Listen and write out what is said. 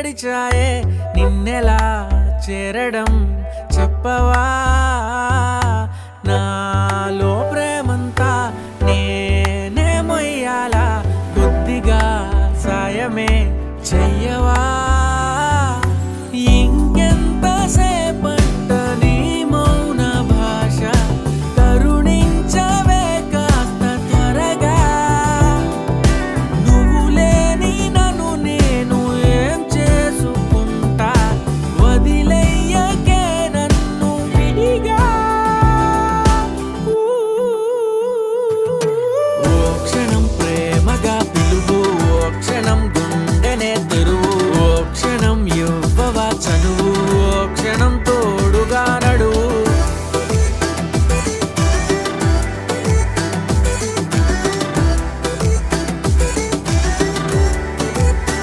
గడిచాయే నిన్నెలా చేరడం చెప్పవా? నాలో ప్రేమంతా నేనే మొయ్యాలా కొద్దిగా సాయమే చెయ్యవా?